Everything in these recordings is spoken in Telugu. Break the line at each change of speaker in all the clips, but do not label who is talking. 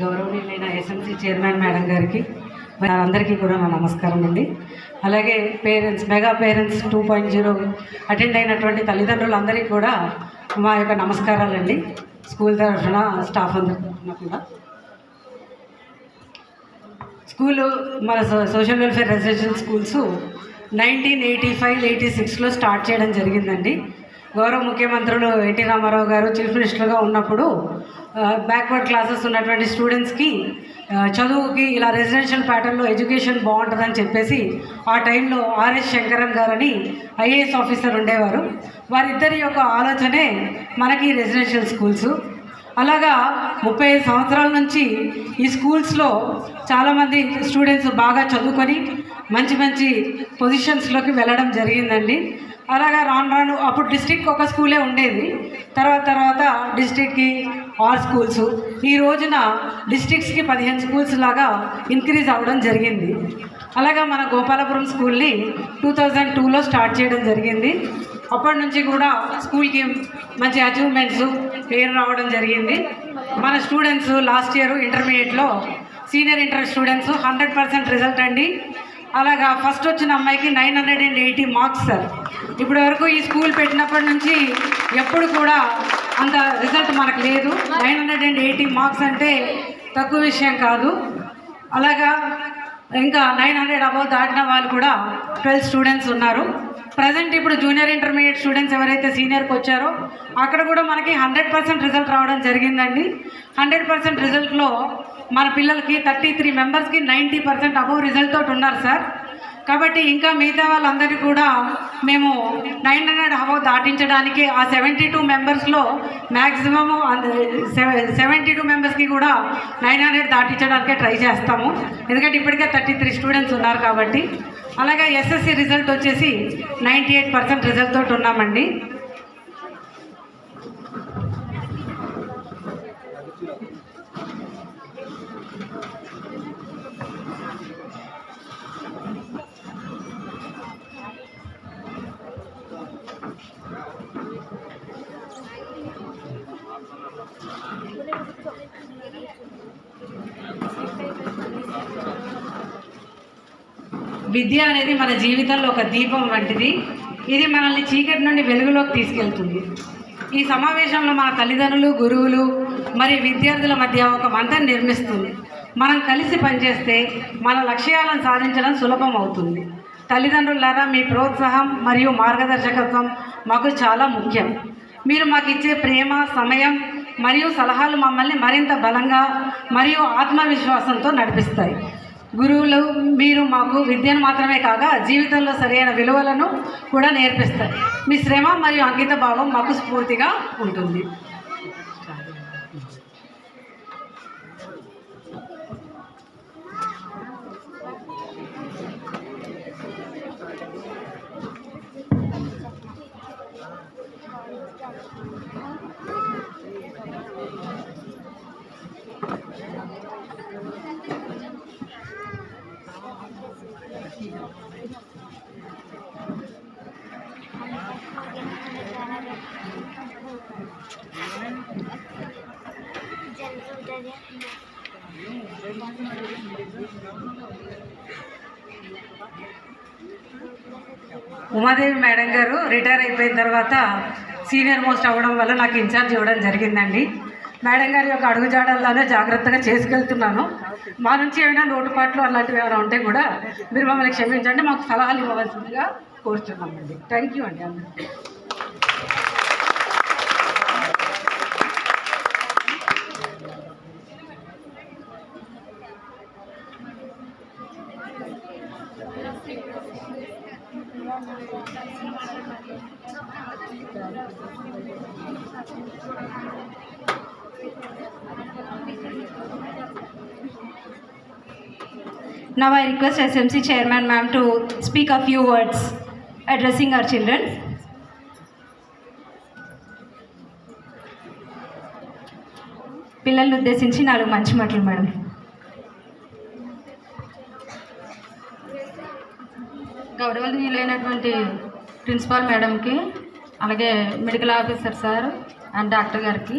గౌరవనీయులైన ఎస్ఎంసీ చైర్మన్ మేడం గారికి అందరికీ కూడా నా నమస్కారం అండి అలాగే parents mega parents two point zero attend అయినటువంటి తల్లిదండ్రులందరికీ కూడా మా యొక్క నమస్కారాలండి స్కూల్ తరఫున స్టాఫ్ అందరి తరఫున కూడా స్కూలు మన social welfare residential schools nineteen eighty five eighty సిక్స్లో స్టార్ట్ చేయడం జరిగిందండి గౌరవ ముఖ్యమంత్రులు ఎన్టీ రామారావు గారు చీఫ్ మినిస్టర్గా ఉన్నప్పుడు బ్యాక్వర్డ్ క్లాసెస్ ఉన్నటువంటి స్టూడెంట్స్కి చదువుకి ఇలా రెసిడెన్షియల్ ప్యాటర్న్లో ఎడ్యుకేషన్ బాగుంటుందని చెప్పేసి ఆ టైంలో ఆర్ఎస్ శంకరన్ గారని ఐఏఎస్ ఆఫీసర్ ఉండేవారు వారిద్దరి యొక్క ఆలోచనే మనకి రెసిడెన్షియల్ స్కూల్స్ అలాగా ముప్పై సంవత్సరాల నుంచి ఈ స్కూల్స్లో చాలామంది స్టూడెంట్స్ బాగా చదువుకొని మంచి మంచి పొజిషన్స్లోకి వెళ్ళడం జరిగిందండి అలాగా రాను రాను అప్పుడు డిస్టిక్ ఒక స్కూలే ఉండేది తర్వాత తర్వాత డిస్టిక్కి ఆల్ స్కూల్స్ ఈ రోజున డిస్టిక్స్కి పదిహేను స్కూల్స్ లాగా ఇంక్రీజ్ అవ్వడం జరిగింది అలాగా మన గోపాలపురం స్కూల్ని టూ థౌజండ్ టూలో స్టార్ట్ చేయడం జరిగింది అప్పటి నుంచి కూడా స్కూల్కి మంచి అచీవ్మెంట్స్ పేరు రావడం జరిగింది మన స్టూడెంట్స్ లాస్ట్ ఇయర్ ఇంటర్మీడియట్లో senior inter students hundred percent result అండి అలాగా ఫస్ట్ వచ్చిన అమ్మాయికి nine hundred and eighty marks sir ఇప్పటి వరకు ఈ స్కూల్ పెట్టినప్పటి నుంచి ఎప్పుడు కూడా అంత రిజల్ట్ మనకు లేదు nine hundred and eighty marks అంటే తక్కువ విషయం కాదు అలాగా ఇంకా నైన్ హండ్రెడ్ అబౌవ్ దాటిన వాళ్ళు కూడా ట్వెల్వ్ స్టూడెంట్స్ ఉన్నారు ప్రజెంట్ ఇప్పుడు జూనియర్ ఇంటర్మీడియట్ స్టూడెంట్స్ ఎవరైతే సీనియర్కి వచ్చారో అక్కడ కూడా మనకి హండ్రెడ్ పర్సెంట్ రిజల్ట్ రావడం జరిగిందండి హండ్రెడ్ పర్సెంట్ రిజల్ట్లో మన పిల్లలకి థర్టీ త్రీ మెంబర్స్కి నైంటీ పర్సెంట్ అబౌవ్ రిజల్ట్ తోటి ఉన్నారు సార్ కాబట్టి ఇంకా మిగతా వాళ్ళందరికీ కూడా మేము నైన్ హండ్రెడ్ హవో దాటించడానికి ఆ సెవెంటీ టూ మెంబర్స్లో మ్యాక్సిమమ్ సెవెంటీ టూ మెంబర్స్కి కూడా నైన్ హండ్రెడ్ దాటించడానికే ట్రై చేస్తాము ఎందుకంటే ఇప్పటికే థర్టీ త్రీ స్టూడెంట్స్ ఉన్నారు కాబట్టి అలాగే ఎస్ఎస్సి రిజల్ట్ వచ్చేసి నైంటీ ఎయిట్ పర్సెంట్ రిజల్ట్ తోటి ఉన్నామండి విద్య అనేది మన జీవితంలో ఒక దీపం వంటిది ఇది మనల్ని చీకటి నుండి వెలుగులోకి తీసుకెళ్తుంది ఈ సమావేశంలో మన తల్లిదండ్రులు గురువులు మరియు విద్యార్థుల మధ్య ఒక మంతం నిర్మిస్తుంది మనం కలిసి పనిచేస్తే మన లక్ష్యాలను సాధించడం సులభం అవుతుంది తల్లిదండ్రులారా మీ ప్రోత్సాహం మరియు మార్గదర్శకత్వం మాకు చాలా ముఖ్యం మీరు మాకు ఇచ్చే ప్రేమ సమయం మరియు సలహాలు మమ్మల్ని మరింత బలంగా మరియు ఆత్మవిశ్వాసంతో నడిపిస్తాయి గురువులు మీరు మాకు విద్యను మాత్రమే కాక జీవితంలో సరైన విలువలను కూడా నేర్పిస్తారు మీ శ్రమ మరియు అంకిత భావం మాకు స్ఫూర్తిగా ఉంటుంది ఉమాదేవి మేడం గారు రిటైర్ అయిపోయిన తర్వాత సీనియర్ మోస్ట్ అవ్వడం వల్ల నాకు ఇన్ఛార్జ్ ఇవ్వడం జరిగిందండి మేడం గారి యొక్క అడుగుజాడల్లోనే జాగ్రత్తగా చేసుకెళ్తున్నాను మా నుంచి ఏమైనా లోటుపాట్లు అలాంటివి ఏమైనా ఉంటే కూడా మీరు మమ్మల్ని క్షమించండి మాకు సలహాలు ఇవ్వవలసిందిగా కోరుతున్నామండి థ్యాంక్ యూ అండి అందరికీ Thank you.
Now I request SMC Chairman Ma'am to speak a few words addressing our children. పిల్లల్ని ఉద్దేశించి నాలుగు మంచి మాటలు మేడం
గౌరవనీయులైనటువంటి ప్రిన్సిపాల్ మేడంకి అలాగే medical officer sir and doctor గారికి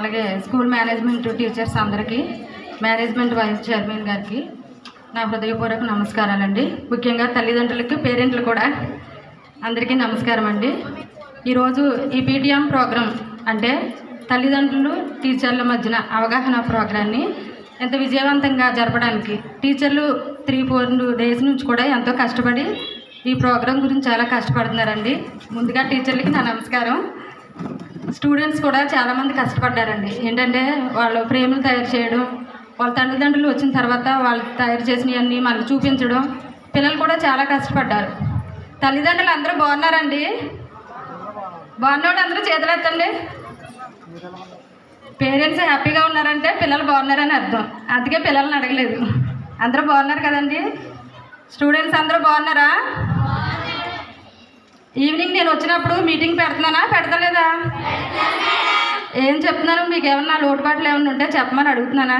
అలాగే స్కూల్ మేనేజ్మెంట్ టీచర్స్ అందరికీ మేనేజ్మెంట్ వైస్ చైర్మన్ గారికి నా హృదయపూర్వక నమస్కారాలండి ముఖ్యంగా తల్లిదండ్రులకి పేరెంట్లు కూడా అందరికీ నమస్కారం అండి ఈరోజు ఈ పీటీఎం ప్రోగ్రాం అంటే తల్లిదండ్రులు టీచర్ల మధ్యన అవగాహన ప్రోగ్రాన్ని ఎంత విజయవంతంగా జరపడానికి టీచర్లు త్రీ ఫోర్ డేస్ నుంచి కూడా ఎంతో కష్టపడి ఈ ప్రోగ్రాం గురించి చాలా కష్టపడుతున్నారండి ముందుగా టీచర్లకి నా నమస్కారం స్టూడెంట్స్ కూడా చాలామంది కష్టపడ్డారండి ఏంటంటే వాళ్ళు ఫ్రేములు తయారు చేయడం వాళ్ళ తల్లిదండ్రులు వచ్చిన తర్వాత వాళ్ళు తయారు చేసినవన్నీ మళ్ళీ చూపించడం పిల్లలు కూడా చాలా కష్టపడ్డారు తల్లిదండ్రులు అందరూ బాగున్నారండి బాగున్నాడు అందరూ చేతులెత్తండి పేరెంట్స్ హ్యాపీగా ఉన్నారంటే పిల్లలు బాగున్నారని అర్థం అందుకే పిల్లల్ని అడగలేదు అందరూ బాగున్నారు కదండి స్టూడెంట్స్ అందరూ బాగున్నారా ఈవినింగ్ నేను వచ్చినప్పుడు మీటింగ్ పెడుతున్నానా పెడతలేదా ఏం చెప్తున్నాను మీకు ఏమన్నా లోటుపాట్లు ఏమన్నా ఉంటే చెప్పమని అడుగుతున్నానా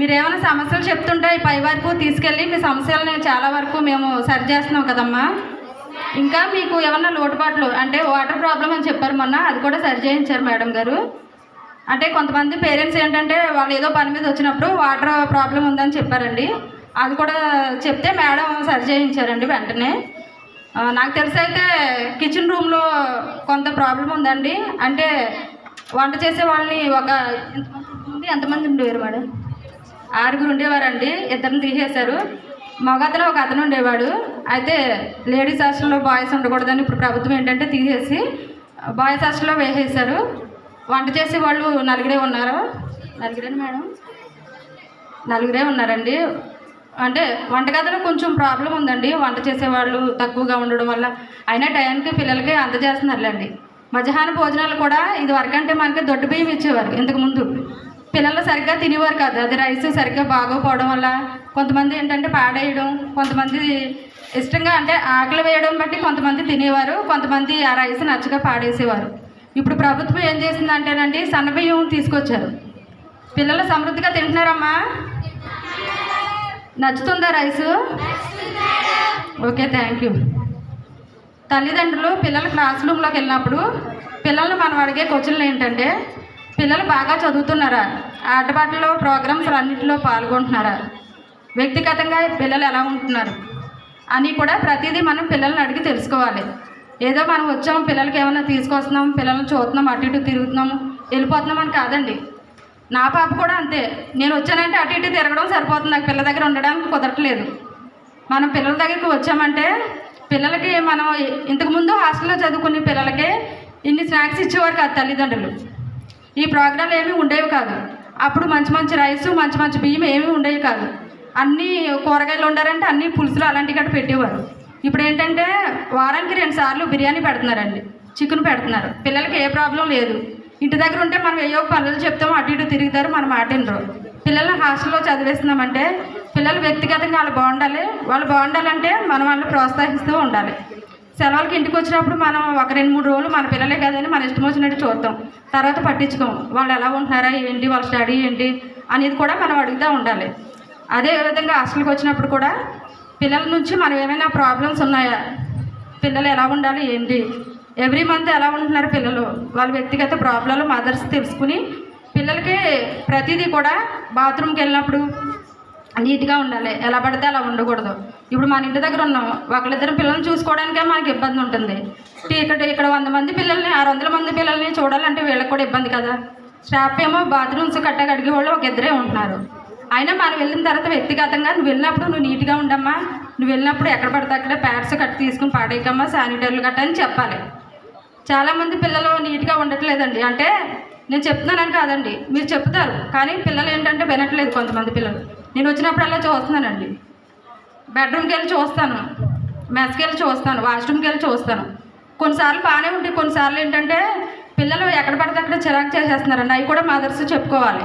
మీరు ఏమైనా సమస్యలు చెప్తుంటే పై వరకు తీసుకెళ్ళి మీ సమస్యలను చాలా వరకు మేము సరి చేస్తున్నాం కదమ్మా ఇంకా మీకు ఏమన్నా లోటుపాట్లు అంటే వాటర్ ప్రాబ్లం అని చెప్పారు మొన్న అది కూడా సరి చేయించారు మేడం గారు అంటే కొంతమంది పేరెంట్స్ ఏంటంటే వాళ్ళు ఏదో పని మీద వచ్చినప్పుడు వాటర్ ప్రాబ్లం ఉందని చెప్పారండి అది కూడా చెప్తే మేడం సరి చేయించారండి వెంటనే నాకు తెలిసి అయితే కిచెన్ రూమ్లో కొంత ప్రాబ్లం ఉందండి అంటే వంట చేసే వాళ్ళని ఒక ఎంతమంది ఎంతమంది ఉండేవారు మేడం ఆరుగురు ఉండేవారండి ఇద్దరిని తీసేశారు మగతలో ఒక అతను ఉండేవాడు అయితే లేడీస్ హాస్టల్లో బాయ్స్ ఉండకూడదని ఇప్పుడు ప్రభుత్వం ఏంటంటే తీసేసి బాయ్స్ హాస్టల్లో వేసేసారు వంట చేసే వాళ్ళు నలుగురే ఉన్నారు నలుగురేనా మేడం నలుగురే ఉన్నారండి అంటే వంటగదిలో కొంచెం ప్రాబ్లం ఉందండి వంట చేసేవాళ్ళు తక్కువగా ఉండడం వల్ల అయినా టైంకి పిల్లలకి అందజేస్తున్నారులేండి మధ్యాహ్న భోజనాలు కూడా ఇది వరకంటే మనకి దొడ్డు బియ్యం ఇచ్చేవారు ఇంతకుముందు పిల్లలు సరిగ్గా తినేవారు కాదు అది రైస్ సరిగ్గా బాగోపోవడం వల్ల కొంతమంది ఏంటంటే పాడేయడం కొంతమంది ఇష్టంగా అంటే ఆకలి వేయడం బట్టి కొంతమంది తినేవారు కొంతమంది ఆ రైస్ నచ్చగా పాడేసేవారు ఇప్పుడు ప్రభుత్వం ఏం చేసిందంటేనండి సన్నబియ్యం తీసుకొచ్చారు పిల్లలు సమృద్ధిగా తింటున్నారమ్మా నచ్చుతుందా రైసు ఓకే థ్యాంక్ యూ తల్లిదండ్రులు పిల్లల క్లాస్ రూమ్లోకి వెళ్ళినప్పుడు పిల్లల్ని మనం అడిగే క్వశ్చన్లు ఏంటంటే పిల్లలు బాగా చదువుతున్నారా ఆటపాటలో ప్రోగ్రామ్స్ అన్నింటిలో పాల్గొంటున్నారా వ్యక్తిగతంగా పిల్లలు ఎలా ఉంటున్నారు అని కూడా ప్రతిదీ మనం పిల్లల్ని అడిగి తెలుసుకోవాలి ఏదో మనం వచ్చాం పిల్లలకి ఏమైనా తీసుకొస్తున్నాం పిల్లల్ని చూస్తున్నాం అటు ఇటు తిరుగుతున్నాము వెళ్ళిపోతున్నాం అని కాదండి నా పాప కూడా అంతే నేను వచ్చానంటే అటు ఇటు తిరగడం సరిపోతుంది నాకు పిల్లల దగ్గర ఉండడానికి కుదరట్లేదు మనం పిల్లల దగ్గరికి వచ్చామంటే పిల్లలకి మనం ఇంతకుముందు హాస్టల్లో చదువుకునే పిల్లలకి ఇన్ని స్నాక్స్ ఇచ్చేవారు కాదు తల్లిదండ్రులు ఈ ప్రోగ్రాంలు ఏమీ ఉండేవి కాదు అప్పుడు మంచి మంచి రైస్ మంచి మంచి బియ్యం ఏమీ ఉండేవి కాదు అన్నీ కూరగాయలు ఉండారంటే అన్నీ పులుసులు అలాంటి గట్ట పెట్టేవారు ఇప్పుడు ఏంటంటే వారానికి రెండు సార్లు బిర్యానీ పెడుతున్నారండి చికెన్ పెడుతున్నారు పిల్లలకి ఏ ప్రాబ్లం లేదు ఇంటి దగ్గర ఉంటే మనం ఏయో పనులు చెప్తామో అటు ఇటు తిరుగుతారు మనం ఆటినరు పిల్లల్ని హాస్టల్లో చదివేస్తున్నామంటే పిల్లలు వ్యక్తిగతంగా వాళ్ళు బాగుండాలి వాళ్ళు బాగుండాలంటే మనం వాళ్ళని ప్రోత్సహిస్తూ ఉండాలి సెలవులకి ఇంటికి వచ్చినప్పుడు మనం ఒక రెండు మూడు రోజులు మన పిల్లలే కదని మన ఇష్టం వచ్చినట్టు చూద్దాం తర్వాత పట్టించుకోము వాళ్ళు ఎలా ఉంటున్నారా ఏంటి వాళ్ళ స్టడీ ఏంటి అనేది కూడా మనం అడుగుతూ ఉండాలి అదే విధంగా హాస్టల్కి వచ్చినప్పుడు కూడా పిల్లల నుంచి మనం ఏమైనా ప్రాబ్లమ్స్ ఉన్నాయా పిల్లలు ఎలా ఉండాలి ఏంటి ఎవ్రీ మంత్ ఎలా ఉంటున్నారు పిల్లలు వాళ్ళ వ్యక్తిగత ప్రాబ్లాలు మదర్స్ తెలుసుకుని పిల్లలకి ప్రతిదీ కూడా బాత్రూమ్కి వెళ్ళినప్పుడు నీట్గా ఉండాలి ఎలా పడితే అలా ఉండకూడదు ఇప్పుడు మన ఇంటి దగ్గర ఉన్నాం ఒకళ్ళిద్దరు పిల్లల్ని చూసుకోవడానికే మనకి ఇబ్బంది ఉంటుంది ఇక్కడ ఇక్కడ వంద మంది పిల్లల్ని ఆరు వందల మంది పిల్లల్ని చూడాలంటే వీళ్ళకి కూడా ఇబ్బంది కదా స్టాఫ్ ఏమో బాత్రూమ్స్ కట్ట కడిగే వాళ్ళు ఒక ఇద్దరే ఉంటున్నారు అయినా మనం వెళ్ళిన తర్వాత వ్యక్తిగతంగా నువ్వు వెళ్ళినప్పుడు నువ్వు నీట్గా ఉండమ్మా నువ్వు వెళ్ళినప్పుడు ఎక్కడ పడితే అక్కడ ప్యాడ్స్ కట్ట తీసుకుని పాడేయకమ్మా శానిటైజర్లు కట్ట అని చెప్పాలి చాలామంది పిల్లలు నీట్గా ఉండట్లేదండి అంటే నేను చెప్తున్నానని కాదండి మీరు చెప్తారు కానీ పిల్లలు ఏంటంటే వినట్లేదు కొంతమంది పిల్లలు నేను వచ్చినప్పుడల్లా చూస్తున్నానండి బెడ్రూమ్కి వెళ్ళి చూస్తాను మెస్కి వెళ్ళి చూస్తాను వాష్రూమ్కి వెళ్ళి చూస్తాను కొన్నిసార్లు బాగానే ఉంటాయి కొన్నిసార్లు ఏంటంటే పిల్లలు ఎక్కడ పడితే అక్కడ చిరాకు చేసేస్తున్నారండి అవి కూడా మదర్స్ చెప్పుకోవాలి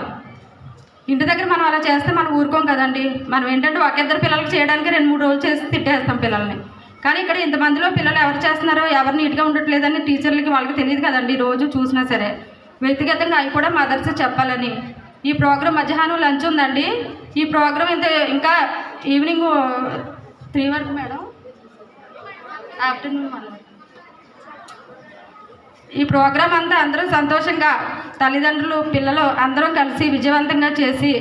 ఇంటి దగ్గర మనం అలా చేస్తే మనం ఊరుకోం కదండి మనం ఏంటంటే ఒక ఇద్దరు పిల్లలకి చేయడానికి రెండు మూడు రోజులు చేసి తిట్టేస్తాం పిల్లల్ని కానీ ఇక్కడ ఇంతమందిలో పిల్లలు ఎవరు చేస్తున్నారో ఎవరు నీట్గా ఉండట్లేదని టీచర్లకి వాళ్ళకి తెలియదు కదండి రోజు చూసినా సరే వ్యక్తిగతంగా అవి కూడా మదర్స్ చెప్పాలని ఈ ప్రోగ్రాం మధ్యాహ్నం లంచ్ ఉందండి ఈ ప్రోగ్రాం ఇంత ఇంకా ఈవినింగ్ త్రీ వరకు మేడం ఆఫ్టర్నూన్ ఈ ప్రోగ్రాం అంతా అందరూ సంతోషంగా తల్లిదండ్రులు పిల్లలు అందరం కలిసి విజయవంతంగా చేసి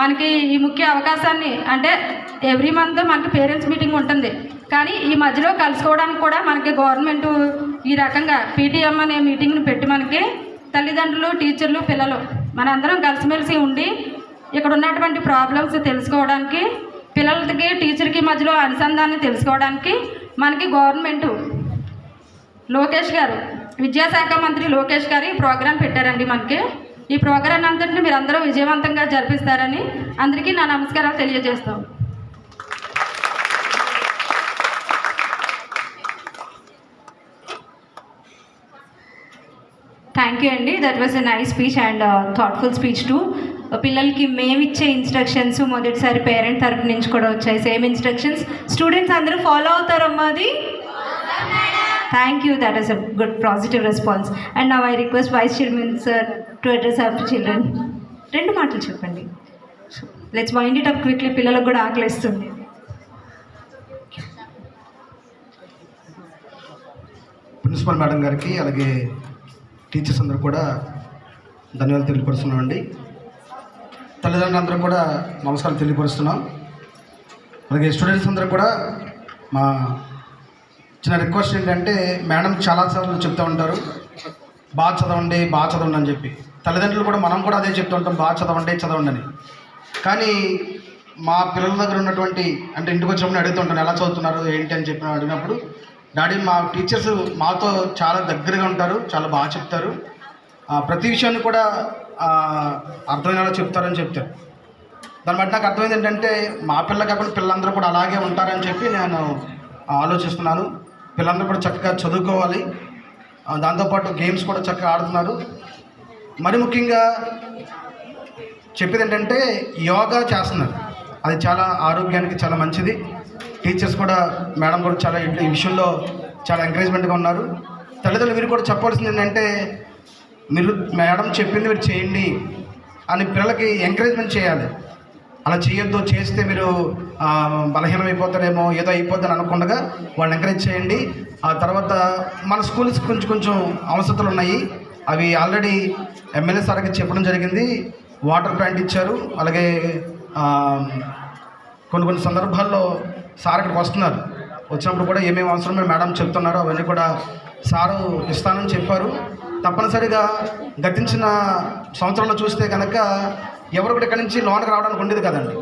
మనకి ఈ ముఖ్య అవకాశాన్ని అంటే ఎవ్రీ మంత్ మనకి పేరెంట్స్ మీటింగ్ ఉంటుంది కానీ ఈ మధ్యలో కలుసుకోవడానికి కూడా మనకి గవర్నమెంట్ ఈ రకంగా పీటీఎం అనే మీటింగ్ను పెట్టి మనకి తల్లిదండ్రులు టీచర్లు పిల్లలు మనందరం కలిసిమెలిసి ఉండి ఇక్కడ ఉన్నటువంటి ప్రాబ్లమ్స్ తెలుసుకోవడానికి పిల్లలకి టీచర్కి మధ్యలో అనుసంధానం తెలుసుకోవడానికి మనకి గవర్నమెంటు లోకేష్ గారు విద్యాశాఖ మంత్రి లోకేష్ గారు ఈ ప్రోగ్రాం పెట్టారండి మనకి ఈ ప్రోగ్రాం అంతటిని మీరు అందరూ విజయవంతంగా జరిపిస్తారని అందరికీ నా నమస్కారాలు తెలియజేస్తాం
థ్యాంక్ యూ అండి that was a nice speech and thoughtful speech to పిల్లలకి మేమిచ్చే ఇన్స్ట్రక్షన్స్ మొదటిసారి పేరెంట్ తరపు నుంచి కూడా వచ్చాయి సేమ్ ఇన్స్ట్రక్షన్స్ స్టూడెంట్స్ అందరూ ఫాలో అవుతారమ్మా అది thank you that is a good positive response and నా I request vice chairman sir to address of children రెండు మాటలు చెప్పండి let's wind it up quickly పిల్లలకు కూడా ఆకలిస్తుంది
ప్రిన్సిపల్ మేడం గారికి అలాగే టీచర్స్ అందరూ కూడా ధన్యవాదాలు అండి తల్లిదండ్రులందరూ కూడా నమస్కారం తెలియపరుస్తున్నాం అలాగే స్టూడెంట్స్ అందరూ కూడా మా చిన్న రిక్వెస్ట్ ఏంటంటే మేడం చాలాసార్లు చెప్తూ ఉంటారు బాగా చదవండి బాగా చదవండి అని చెప్పి తల్లిదండ్రులు కూడా మనం కూడా అదే చెప్తూ ఉంటాం బాగా చదవండి చదవండి అని కానీ మా పిల్లల దగ్గర ఉన్నటువంటి అంటే ఇంటికి వచ్చినప్పుడు అడుగుతుంటాను ఎలా చదువుతున్నారు ఏంటి అని చెప్పిన అడిగినప్పుడు డాడీ మా టీచర్స్ మాతో చాలా దగ్గరగా ఉంటారు చాలా బాగా చెప్తారు ప్రతి విషయాన్ని కూడా అర్థమయ్యేలా చెప్తారని చెప్తారు దాన్ని బట్టి నాకు అర్థమైంది ఏంటంటే మా పిల్ల కాకుండా పిల్లలందరూ కూడా అలాగే ఉంటారని చెప్పి నేను ఆలోచిస్తున్నాను పిల్లలందరూ కూడా చక్కగా చదువుకోవాలి దాంతోపాటు గేమ్స్ కూడా చక్కగా ఆడుతున్నారు మరి ముఖ్యంగా చెప్పేది ఏంటంటే యోగా చేస్తున్నారు అది చాలా ఆరోగ్యానికి చాలా మంచిది టీచర్స్ కూడా మేడం కూడా చాలా ఈ విషయంలో చాలా ఎంకరేజ్మెంట్గా ఉన్నారు తల్లిదండ్రులు మీరు కూడా చెప్పాల్సింది ఏంటంటే మీరు మేడం చెప్పింది మీరు చేయండి అని పిల్లలకి ఎంకరేజ్మెంట్ చేయాలి అలా చేయొద్దు చేస్తే మీరు బలహీనం అయిపోతారేమో ఏదో అయిపోతుందని అనుకుండగా వాళ్ళని ఎంకరేజ్ చేయండి ఆ తర్వాత మన స్కూల్స్ కొంచెం కొంచెం అవసరాలు ఉన్నాయి అవి ఆల్రెడీ ఎమ్మెల్యే సార్కి చెప్పడం జరిగింది వాటర్ ప్లాంట్ ఇచ్చారు అలాగే కొన్ని కొన్ని సందర్భాల్లో సార్ ఇక్కడికి వస్తున్నారు వచ్చినప్పుడు కూడా ఏమేమి అవసరమో మేడం చెప్తున్నారు అవన్నీ కూడా సారు ఇస్తానని చెప్పారు తప్పనిసరిగా గతించిన సంవత్సరంలో చూస్తే కనుక ఎవరు కూడా ఇక్కడి నుంచి లోన్కి రావడానికి ఉండేది కదండి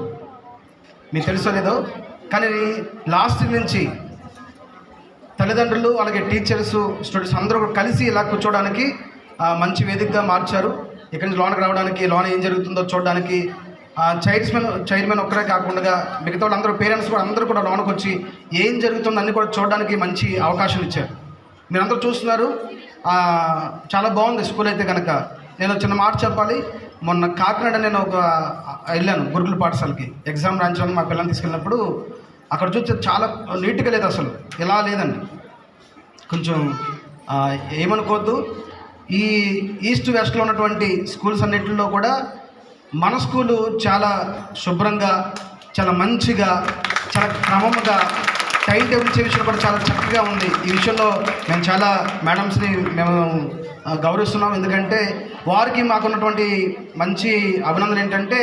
మీకు తెలుసో లేదో కానీ లాస్ట్ నుంచి తల్లిదండ్రులు అలాగే టీచర్స్ స్టూడెంట్స్ అందరూ కలిసి ఇలా కూర్చోవడానికి మంచి వేదికగా మార్చారు ఇక్కడి నుంచి లోన్కి రావడానికి లోన్ ఏం జరుగుతుందో చూడడానికి చైర్మన్ చైర్మన్ ఒక్కడే కాకుండా మిగతా వాళ్ళందరూ పేరెంట్స్ కూడా అందరూ కూడా లోనికి వచ్చి ఏం జరుగుతుందని కూడా చూడడానికి మంచి అవకాశం ఇచ్చారు మీరందరూ చూస్తున్నారు చాలా బాగుంది స్కూల్ అయితే కనుక నేను చిన్న మాట చెప్పాలి మొన్న కాకినాడ నేను ఒక వెళ్ళాను గురుకుల పాఠశాలకి ఎగ్జామ్ రాయించాలని మా పిల్లల్ని తీసుకెళ్ళినప్పుడు అక్కడ చూస్తే చాలా నీట్గా లేదు అసలు ఇలా లేదండి కొంచెం ఏమనుకోవద్దు ఈ ఈస్ట్ వెస్ట్లో ఉన్నటువంటి స్కూల్స్ అన్నింటిలో కూడా మన స్కూలు చాలా శుభ్రంగా చాలా మంచిగా చాలా క్రమముగా టైం టేబుల్ ఇచ్చే విషయంలో కూడా చాలా చక్కగా ఉంది ఈ విషయంలో మేము చాలా మేడమ్స్ని మేము గౌరవిస్తున్నాం ఎందుకంటే వారికి మాకున్నటువంటి మంచి అభినందన ఏంటంటే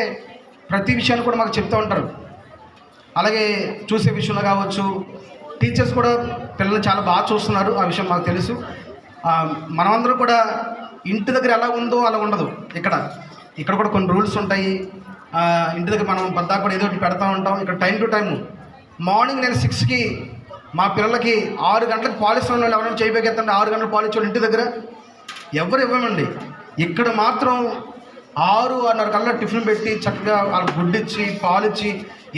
ప్రతి విషయాన్ని కూడా మాకు చెప్తూ ఉంటారు అలాగే చూసే విషయంలో కావచ్చు టీచర్స్ కూడా పిల్లలు చాలా బాగా చూస్తున్నారు ఆ విషయం మాకు తెలుసు మనమందరం కూడా ఇంటి దగ్గర ఎలా ఉందో అలా ఉండదు ఇక్కడ ఇక్కడ కూడా కొన్ని రూల్స్ ఉంటాయి ఇంటి దగ్గర మనం పద్దాక కూడా ఏదో ఒకటి పెడతా ఉంటాం ఇక్కడ టైం టు టైము మార్నింగ్ నేను సిక్స్కి మా పిల్లలకి ఆరు గంటలకు పాలిస్తున్న వాళ్ళు ఎవరైనా చేయబోగెత్తండి ఆరు గంటలు పాలిచ్చేవాళ్ళు ఇంటి దగ్గర ఎవరు ఇవ్వమండి ఇక్కడ మాత్రం ఆరు అన్నర కల్లా టిఫిన్ పెట్టి చక్కగా వాళ్ళకి గుడ్డిచ్చి పాలిచ్చి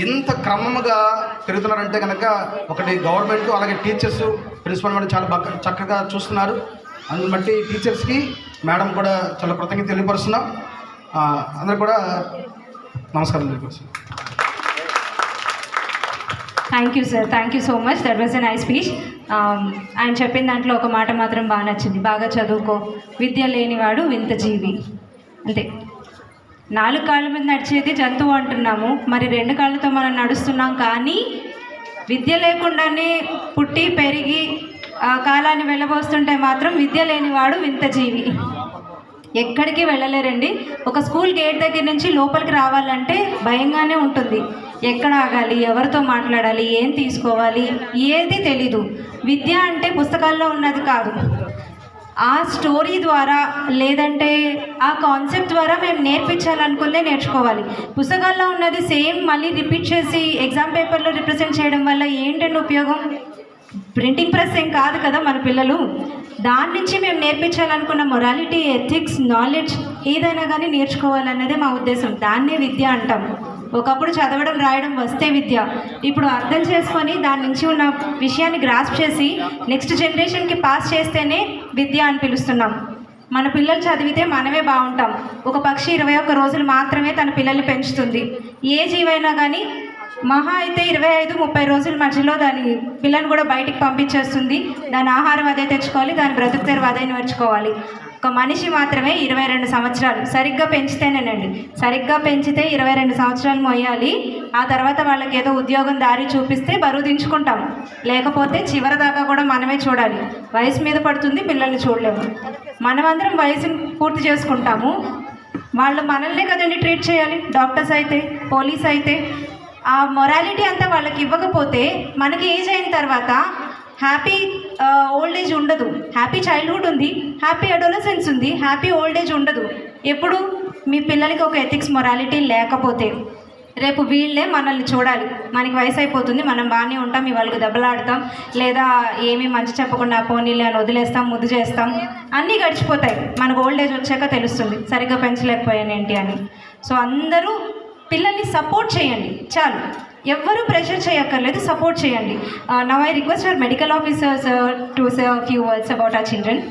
ఎంత క్రమంగా పెరుగుతున్నారంటే కనుక ఒకటి గవర్నమెంట్ అలాగే టీచర్స్ ప్రిన్సిపల్ మేడం చాలా బాగా చక్కగా చూస్తున్నారు అందుబట్టి టీచర్స్కి మేడం కూడా చాలా కృతజ్ఞత తెలియపరుస్తున్నాం అందరు కూడా నమస్కారం తెలియవచ్చు
thank you sir thank you so much that was an nice speech ఆయన చెప్పిన దాంట్లో ఒక మాట మాత్రం బాగా నచ్చింది బాగా చదువుకో విద్య లేనివాడు వింత జీవి అంతే నాలుగు కాళ్ళ మీద నడిచేది జంతువు అంటున్నాము మరి రెండు కాళ్ళతో మనం నడుస్తున్నాం కానీ విద్య లేకుండానే పుట్టి పెరిగి కాలాన్ని వెళ్ళబోస్తుంటే మాత్రం విద్య లేనివాడు వింత జీవి ఎక్కడికి వెళ్ళలేరండి ఒక స్కూల్ గేట్ దగ్గర నుంచి లోపలికి రావాలంటే భయంగానే ఉంటుంది ఎక్కడ ఆగాలి ఎవరితో మాట్లాడాలి ఏం తీసుకోవాలి ఏది తెలీదు విద్య అంటే పుస్తకాల్లో ఉన్నది కాదు ఆ స్టోరీ ద్వారా లేదంటే ఆ కాన్సెప్ట్ ద్వారా మేము నేర్పించాలనుకుందే నేర్చుకోవాలి పుస్తకాల్లో ఉన్నది సేమ్ మళ్ళీ రిపీట్ చేసి ఎగ్జామ్ పేపర్లో రిప్రజెంట్ చేయడం వల్ల ఏంటంటే ఉపయోగం ప్రింటింగ్ ప్రెస్ ఏం కాదు కదా మన పిల్లలు దాని నుంచి మేము నేర్పించాలనుకున్న మొరాలిటీ ఎథిక్స్ నాలెడ్జ్ ఏదైనా కానీ నేర్చుకోవాలన్నదే మా ఉద్దేశం దాన్నే విద్య అంటాం ఒకప్పుడు చదవడం రాయడం వస్తే విద్య ఇప్పుడు అర్థం చేసుకొని దాని నుంచి ఉన్న విషయాన్ని గ్రాస్ప్ చేసి నెక్స్ట్ జనరేషన్కి పాస్ చేస్తేనే విద్య అని పిలుస్తున్నాం మన పిల్లలు చదివితే మనమే బాగుంటాం ఒక పక్షి ఇరవై ఒక్క రోజులు మాత్రమే తన పిల్లల్ని పెంచుతుంది ఏ జీవైనా కానీ మహా అయితే ఇరవై ఐదు ముప్పై రోజుల మధ్యలో దాని పిల్లను కూడా బయటికి పంపించేస్తుంది దాని ఆహారం అదే తెచ్చుకోవాలి దాని బ్రతుకు తెరువు అదే నేర్చుకోవాలి ఒక మనిషి మాత్రమే ఇరవై రెండు సంవత్సరాలు సరిగ్గా పెంచితేనేనండి సరిగ్గా పెంచితే ఇరవై రెండు సంవత్సరాలు మొయ్యాలి ఆ తర్వాత వాళ్ళకి ఏదో ఉద్యోగం దారి చూపిస్తే బరువు దించుకుంటాము లేకపోతే చివరి దాకా కూడా మనమే చూడాలి వయసు మీద పడుతుంది పిల్లల్ని చూడలేము మనమందరం వయసును పూర్తి చేసుకుంటాము వాళ్ళు మనల్నే కదండి ట్రీట్ చేయాలి డాక్టర్స్ అయితే పోలీస్ అయితే ఆ మొరాలిటీ అంతా వాళ్ళకి ఇవ్వకపోతే మనకి ఏజ్ అయిన తర్వాత హ్యాపీ ఓల్డ్ ఏజ్ ఉండదు హ్యాపీ చైల్డ్హుడ్ ఉంది హ్యాపీ అడోలసెన్స్ ఉంది హ్యాపీ ఓల్డ్ ఏజ్ ఉండదు ఎప్పుడు మీ పిల్లలకి ఒక ఎథిక్స్ మొరాలిటీ లేకపోతే రేపు వీళ్ళే మనల్ని చూడాలి మనకి వయసు అయిపోతుంది మనం బాగానే ఉంటాం ఇవాళకు దెబ్బలాడతాం లేదా ఏమీ మంచి చెప్పకుండా పోనీలే అని వదిలేస్తాం ముద్దు చేస్తాం అన్నీ గడిచిపోతాయి మనకు ఓల్డ్ ఏజ్ వచ్చాక తెలుస్తుంది సరిగ్గా పెంచలేకపోయాను ఏంటి అని సో అందరూ పిల్లల్ని సపోర్ట్ చేయండి చాలు ఎవ్వరూ ప్రెషర్ చేయక్కర్లేదు సపోర్ట్ చేయండి now I request our medical officers to say few words about our children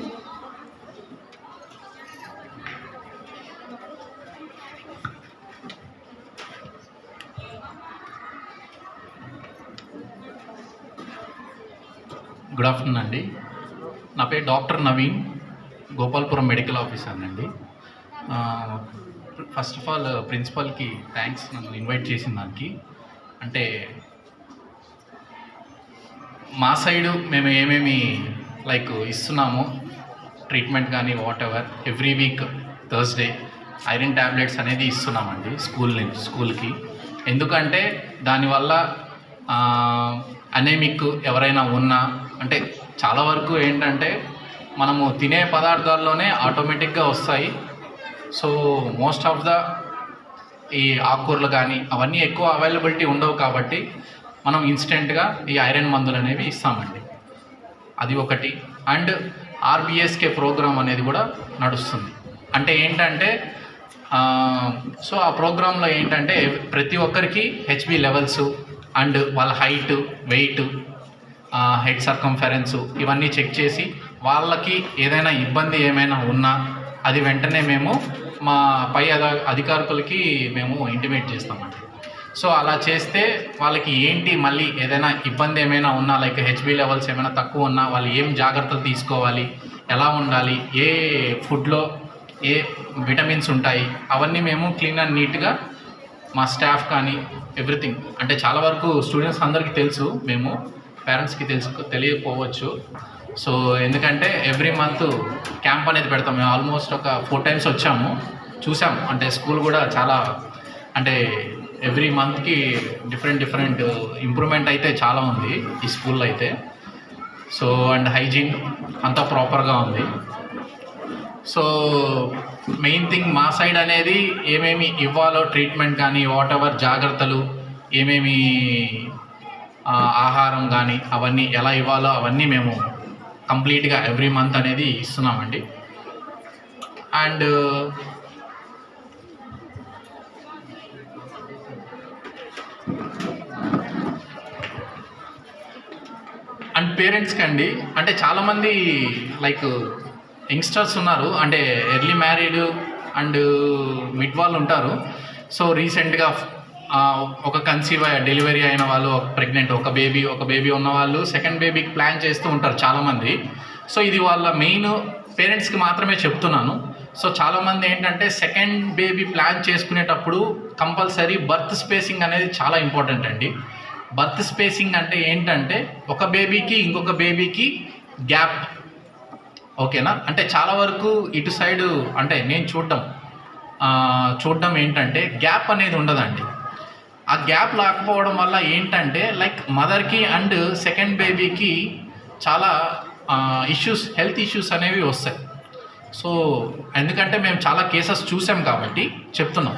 good afternoon అండి నా పేరు doctor Naveen Gopalpuram medical officer అండి uh, ఫస్ట్ ఆఫ్ ఆల్ ప్రిన్సిపల్కి థ్యాంక్స్ నన్ను ఇన్వైట్ చేసిన దానికి అంటే మా సైడు మేము ఏమేమి లైక్ ఇస్తున్నాము ట్రీట్మెంట్ కానీ whatever every week Thursday iron tablets అనేది ఇస్తున్నామండి స్కూల్ నుంచి స్కూల్కి ఎందుకంటే దానివల్ల అనేమిక్ ఎవరైనా ఉన్నా అంటే చాలా వరకు ఏంటంటే మనము తినే పదార్థాల్లోనే ఆటోమేటిక్గా వస్తాయి సో మోస్ట్ ఆఫ్ ద ఈ ఆకుకూరలు కానీ అవన్నీ ఎక్కువ అవైలబిలిటీ ఉండవు కాబట్టి మనం ఇన్స్టెంట్గా ఈ ఐరన్ మందులు అనేవి ఇస్తామండి అది ఒకటి అండ్ ఆర్బిఎస్కే ప్రోగ్రామ్ అనేది కూడా నడుస్తుంది అంటే ఏంటంటే సో ఆ ప్రోగ్రాంలో ఏంటంటే ప్రతి ఒక్కరికి హెచ్బి లెవెల్స్ అండ్ వాళ్ళ హైట్ వెయిట్ హెడ్ సర్కంఫరెన్స్ ఇవన్నీ చెక్ చేసి వాళ్ళకి ఏదైనా ఇబ్బంది ఏమైనా ఉన్నా అది వెంటనే మేము మా పై అధికారులకి మేము ఇంటిమేట్ చేస్తామండి సో అలా చేస్తే వాళ్ళకి ఏంటి మళ్ళీ ఏదైనా ఇబ్బంది ఏమైనా ఉన్నా లైక్ హెచ్బి లెవెల్స్ ఏమైనా తక్కువ ఉన్నా వాళ్ళు ఏం జాగ్రత్తలు తీసుకోవాలి ఎలా ఉండాలి ఏ ఫుడ్లో ఏ విటమిన్స్ ఉంటాయి అవన్నీ మేము క్లీన్ అండ్ నీట్గా మా స్టాఫ్ కానీ ఎవ్రీథింగ్ అంటే చాలా వరకు స్టూడెంట్స్ అందరికీ తెలుసు మేము పేరెంట్స్కి తెలుసు తెలియకపోవచ్చు సో ఎందుకంటే ఎవ్రీ మంత్ క్యాంప్ అనేది పెడతాం మేము ఆల్మోస్ట్ ఒక ఫోర్ టైమ్స్ వచ్చాము చూసాం అంటే స్కూల్ కూడా చాలా అంటే ఎవ్రీ మంత్కి డిఫరెంట్ డిఫరెంట్ ఇంప్రూవ్మెంట్ అయితే చాలా ఉంది ఈ స్కూల్లో అయితే సో అండ్ హైజీన్ అంతా ప్రాపర్గా ఉంది సో మెయిన్ థింగ్ మా సైడ్ అనేది ఏమేమి ఇవ్వాలో ట్రీట్మెంట్ కానీ వాట్ ఎవర్ జాగ్రత్తలు ఏమేమి ఆహారం కానీ అవన్నీ ఎలా ఇవ్వాలో అవన్నీ మేము కంప్లీట్గా ఎవ్రీ మంత్ అనేది ఇస్తున్నామండి అండ్ అండ్ పేరెంట్స్కి అండి అంటే చాలామంది లైక్ యంగ్స్టర్స్ ఉన్నారు అంటే ఎర్లీ మ్యారీడ్ అండ్ మిడ్ వాళ్ళు ఉంటారు సో రీసెంట్గా ఒక కన్సీవ్ డెలివరీ అయిన వాళ్ళు ఒక ప్రెగ్నెంట్ ఒక బేబీ ఒక బేబీ ఉన్న వాళ్ళు సెకండ్ బేబీకి ప్లాన్ చేస్తూ ఉంటారు చాలామంది సో ఇది వాళ్ళ మెయిన్ పేరెంట్స్కి మాత్రమే చెప్తున్నాను సో చాలామంది ఏంటంటే సెకండ్ బేబీ ప్లాన్ చేసుకునేటప్పుడు కంపల్సరీ బర్త్ స్పేసింగ్ అనేది చాలా ఇంపార్టెంట్ అండి బర్త్ స్పేసింగ్ అంటే ఏంటంటే ఒక బేబీకి ఇంకొక బేబీకి గ్యాప్ ఓకేనా అంటే చాలా వరకు ఇటు సైడు అంటే నేను చూడడం చూడడం ఏంటంటే గ్యాప్ అనేది ఉండదండి ఆ గ్యాప్ లేకపోవడం వల్ల ఏంటంటే లైక్ మదర్కి అండ్ సెకండ్ బేబీకి చాలా ఇష్యూస్ హెల్త్ ఇష్యూస్ అనేవి వస్తాయి సో ఎందుకంటే మేము చాలా కేసెస్ చూసాం కాబట్టి చెప్తున్నాం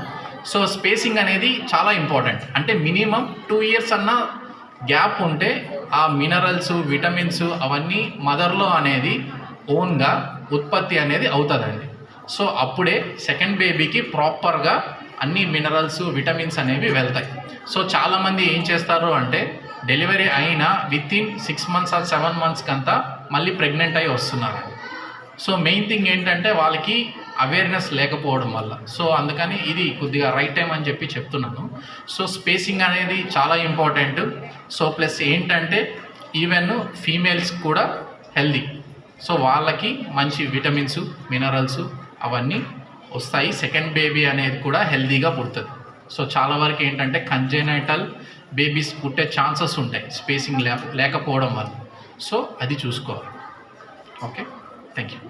సో స్పేసింగ్ అనేది చాలా ఇంపార్టెంట్ అంటే మినిమం టూ ఇయర్స్ అన్న గ్యాప్ ఉంటే ఆ మినరల్స్ విటమిన్స్ అవన్నీ మదర్లో అనేది ఓన్గా ఉత్పత్తి అనేది అవుతుందండి సో అప్పుడే సెకండ్ బేబీకి ప్రాపర్గా అన్ని మినరల్స్ విటమిన్స్ అనేవి వెళ్తాయి సో చాలామంది ఏం చేస్తారు అంటే డెలివరీ అయినా within six months or seven మంత్స్కి అంతా మళ్ళీ ప్రెగ్నెంట్ అయ్యి వస్తున్నారు సో మెయిన్ థింగ్ ఏంటంటే వాళ్ళకి అవేర్నెస్ లేకపోవడం వల్ల సో అందుకని ఇది కొద్దిగా రైట్ టైం అని చెప్పి చెప్తున్నాను సో స్పేసింగ్ అనేది చాలా ఇంపార్టెంట్ సో ప్లస్ ఏంటంటే ఈవెన్ ఫీమేల్స్ కూడా హెల్దీ సో వాళ్ళకి మంచి విటమిన్స్ మినరల్స్ అవన్నీ వస్తాయి సెకండ్ బేబీ అనేది కూడా హెల్దీగా పుడుతుంది సో చాలా వరకు ఏంటంటే కంజెనైటల్ బేబీస్ పుట్టే ఛాన్సెస్ ఉంటాయి స్పేసింగ్ లేకపోవడం వల్ల సో అది చూసుకోవాలి okay thank you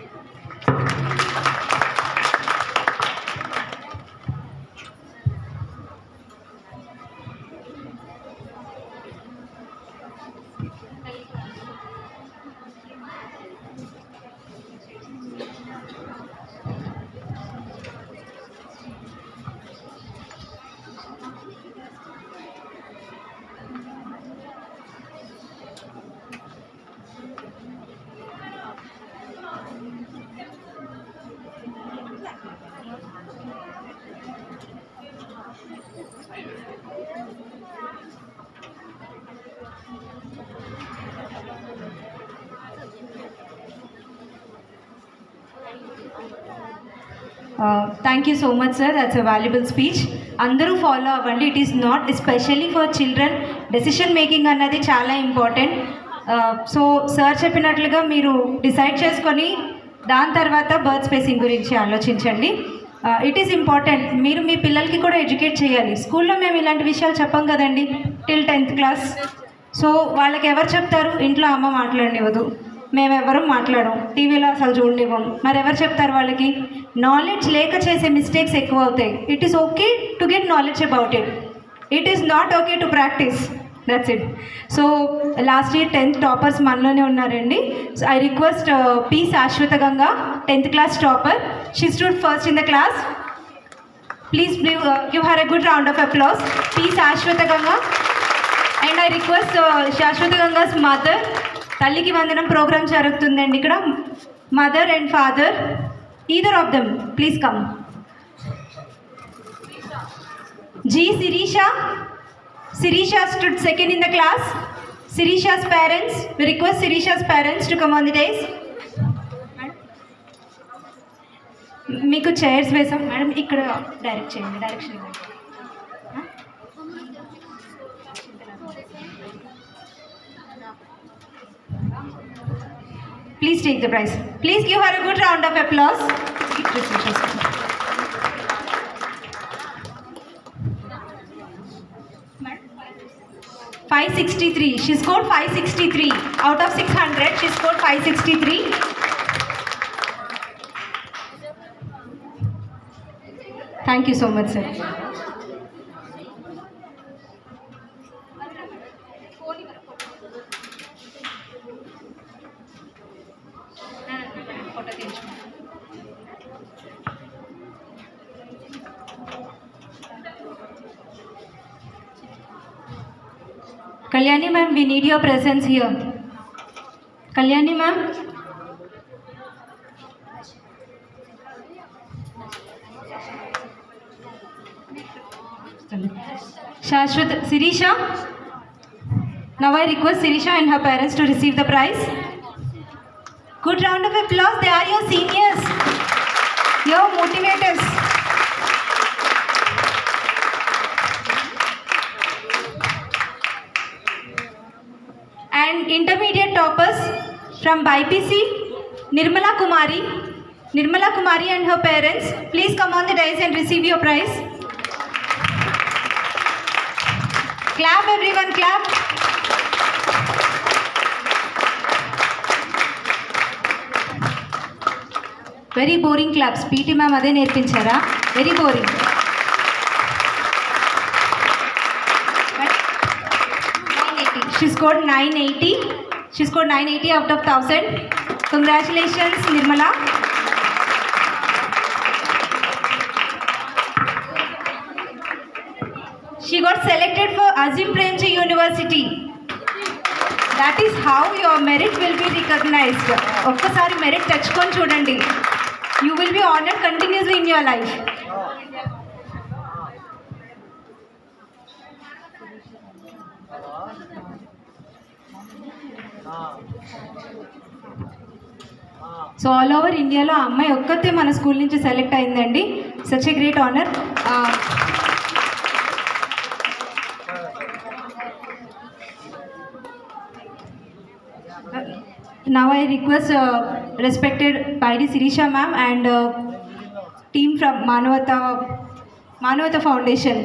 thank you so much sir that's a valuable speech అందరూ ఫాలో అవ్వండి it is not especially for children decision making అన్నది చాలా ఇంపార్టెంట్ సో సార్ చెప్పినట్లుగా మీరు డిసైడ్ చేసుకొని దాని తర్వాత బర్త్ స్పేసింగ్ గురించి ఆలోచించండి ఇట్ ఈస్ ఇంపార్టెంట్ మీరు మీ పిల్లలకి కూడా ఎడ్యుకేట్ చేయాలి స్కూల్లో మేము ఇలాంటి విషయాలు చెప్పాం కదండి టిల్ టెన్త్ క్లాస్ సో వాళ్ళకి ఎవరు చెప్తారు ఇంట్లో అమ్మ మేము మేమెవరూ మాట్లాడము టీవీలో అసలు చూడనివ్వం మరెవరు చెప్తారు వాళ్ళకి నాలెడ్జ్ లేక చేసే మిస్టేక్స్ ఎక్కువ అవుతాయి it is okay to get knowledge about it it is not okay to practise that's it so last year tenth toppers మనలోనే ఉన్నారండి so I request P Shashwatha Ganga tenth class topper she stood first in the class please give her a good round of applause P Shashwatha Ganga and I request Shashwatha Ganga's mother తల్లికి వందనం ప్రోగ్రామ్ జరుగుతుందండి ఇక్కడ mother and father either of them please come G Sirisha Sirisha stood second in the class Sirisha's parents request Sirisha's parents to come on the dais మీకు చైర్స్ వేసాం మేడం ఇక్కడ డైరెక్ట్ చేయండి direction Please take the prize. Please give her a good round of applause. Five sixty three. She scored five sixty three out of six hundred. She scored five sixty three. Thank you so much, sir. Kalyani ma'am, we need your presence here. Kalyani ma'am. Shashwat Sirisha. Now I request Sirisha and her parents to receive the prize. Good round of applause. They are your seniors. Your motivators. From BIPC, Nirmala Kumari. Nirmala Kumari and her parents, please come on the dais and receive your prize. clap everyone, clap. Very boring claps PT ma'am అదే నేర్పించారా very boring nine eighty she score nine eighty She scored 980 out of 1000. Congratulations, Nirmala. She got selected for Azim Premji University. That is how your merit will be recognised ఒక్కసారి మెరిట్ తెచ్చుకొని చూడండి you will be honour continuously in your life all over ఇండియాలో అమ్మాయి ఒక్కతే మన స్కూల్ నుంచి సెలెక్ట్ అయిందండి such a great honour now I request respected Paidi Sirisha ma'am and team from Manavata Manavata foundation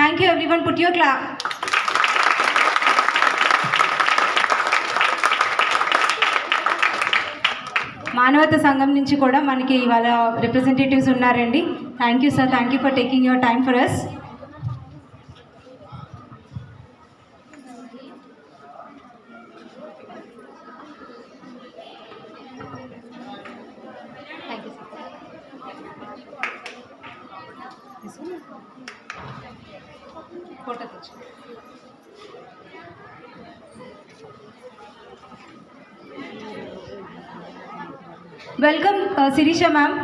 thank you everyone put your clap Manavata Sangham నుంచి కూడా మనకి ఇవాళ రిప్రజెంటేటివ్స్ ఉన్నారండి thank you sir thank you for taking your time for us Sirisha ma'am,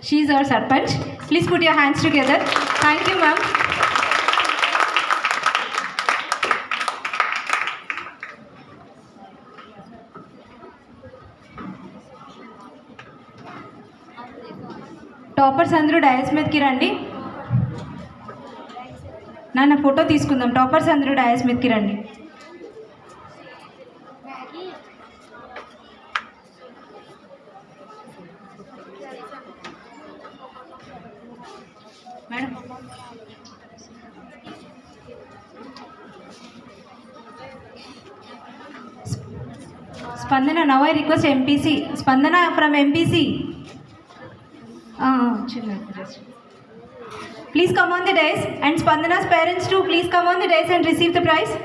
she's our sarpanch. Please put your hands together. Thank you ma'am. Toppers అందరూ డయాస్ మీదకి రండి నాన్న ఫోటో తీసుకుందాం టాపర్స్ అందరూ డయాస్ మీదకి రండి First MPC, Spandana from MPC. Please come on the dais, and Spandana's parents too, please come on the dais and receive the prize.